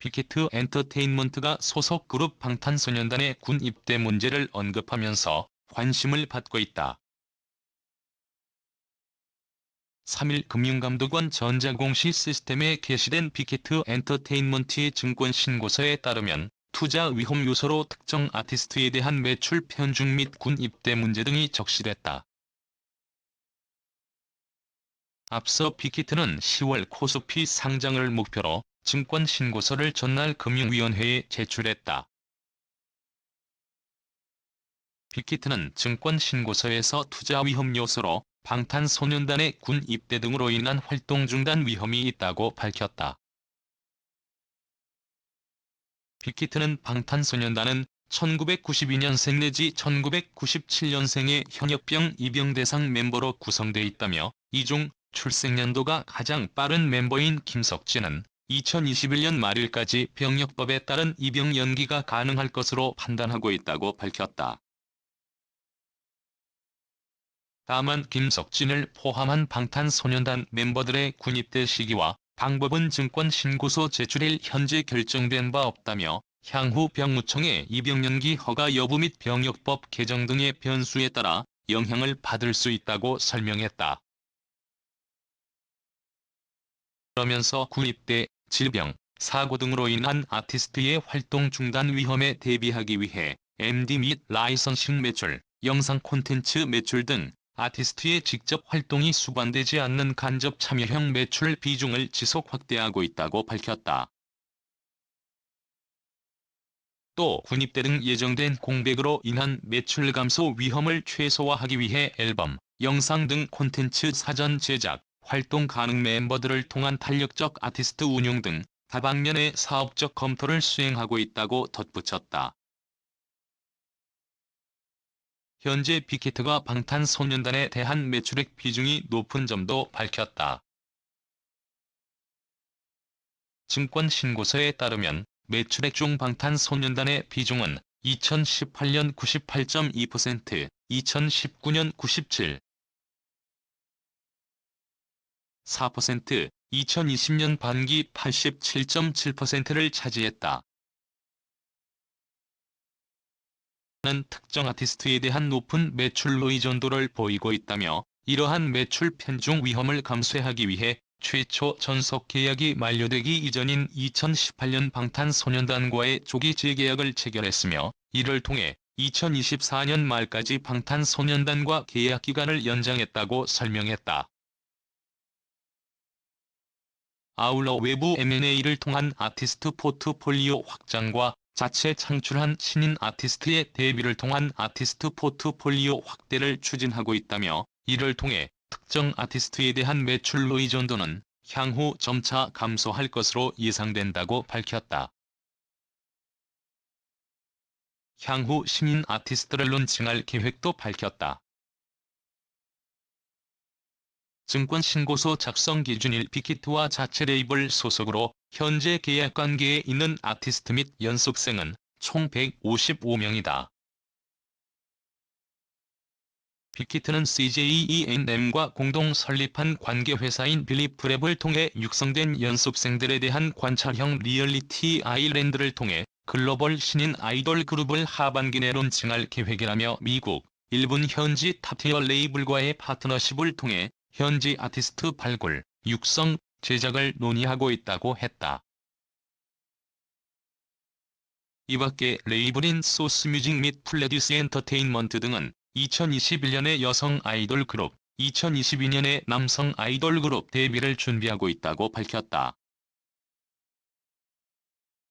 빅히트 엔터테인먼트가 소속 그룹 방탄소년단의 군 입대 문제를 언급하면서 관심을 받고 있다. 3일 금융감독원 전자공시 시스템에 게시된 빅히트 엔터테인먼트의 증권 신고서에 따르면 투자 위험 요소로 특정 아티스트에 대한 매출 편중 및 군 입대 문제 등이 적시됐다. 앞서 빅히트는 10월 코스피 상장을 목표로 증권 신고서를 전날 금융위원회에 제출했다. 빅히트는 증권 신고서에서 투자 위험 요소로 방탄소년단의 군 입대 등으로 인한 활동 중단 위험이 있다고 밝혔다. 빅히트는 방탄소년단은 1992년생 내지 1997년생의 현역병 입영 대상 멤버로 구성돼 있다며 이중 출생연도가 가장 빠른 멤버인 김석진은 2021년 말일까지 병역법에 따른 입영 연기가 가능할 것으로 판단하고 있다고 밝혔다. 다만 김석진을 포함한 방탄소년단 멤버들의 군입대 시기와 방법은 증권 신고서 제출일 현재 결정된 바 없다며 향후 병무청의 입영 연기 허가 여부 및 병역법 개정 등의 변수에 따라 영향을 받을 수 있다고 설명했다. 그러면서 군입대, 질병, 사고 등으로 인한 아티스트의 활동 중단 위험에 대비하기 위해 MD 및 라이선싱 매출, 영상 콘텐츠 매출 등 아티스트의 직접 활동이 수반되지 않는 간접 참여형 매출 비중을 지속 확대하고 있다고 밝혔다. 또 군입대 등 예정된 공백으로 인한 매출 감소 위험을 최소화하기 위해 앨범, 영상 등 콘텐츠 사전 제작, 활동 가능 멤버들을 통한 탄력적 아티스트 운용 등 다방면의 사업적 검토를 수행하고 있다고 덧붙였다. 현재 빅히트가 방탄소년단에 대한 매출액 비중이 높은 점도 밝혔다. 증권 신고서에 따르면 매출액 중 방탄소년단의 비중은 2018년 98.2%, 2019년 97, 4%, 2020년 반기 87.7%를 차지했다. 는 특정 아티스트에 대한 높은 매출 의존도를 보이고 있다며 이러한 매출 편중 위험을 감수하기 위해 최초 전속 계약이 만료되기 이전인 2018년 방탄소년단과의 조기 재계약을 체결했으며 이를 통해 2024년 말까지 방탄소년단과 계약 기간을 연장했다고 설명했다. 아울러 외부 M&A를 통한 아티스트 포트폴리오 확장과 자체 창출한 신인 아티스트의 데뷔를 통한 아티스트 포트폴리오 확대를 추진하고 있다며 이를 통해 특정 아티스트에 대한 매출 의존도는 향후 점차 감소할 것으로 예상된다고 밝혔다. 향후 신인 아티스트를 론칭할 계획도 밝혔다. 증권 신고서 작성 기준일 빅히트와 자체 레이블 소속으로 현재 계약 관계에 있는 아티스트 및 연습생은 총 155명이다. 빅히트는 CJENM과 공동 설립한 관계회사인 빌리프랩을 통해 육성된 연습생들에 대한 관찰형 리얼리티 아일랜드를 통해 글로벌 신인 아이돌 그룹을 하반기 내 론칭할 계획이라며 미국, 일본 현지 탑티어 레이블과의 파트너십을 통해 현지 아티스트 발굴, 육성, 제작을 논의하고 있다고 했다. 이밖에 레이블인 소스뮤직 및 플레디스 엔터테인먼트 등은 2021년에 여성 아이돌 그룹, 2022년에 남성 아이돌 그룹 데뷔를 준비하고 있다고 밝혔다.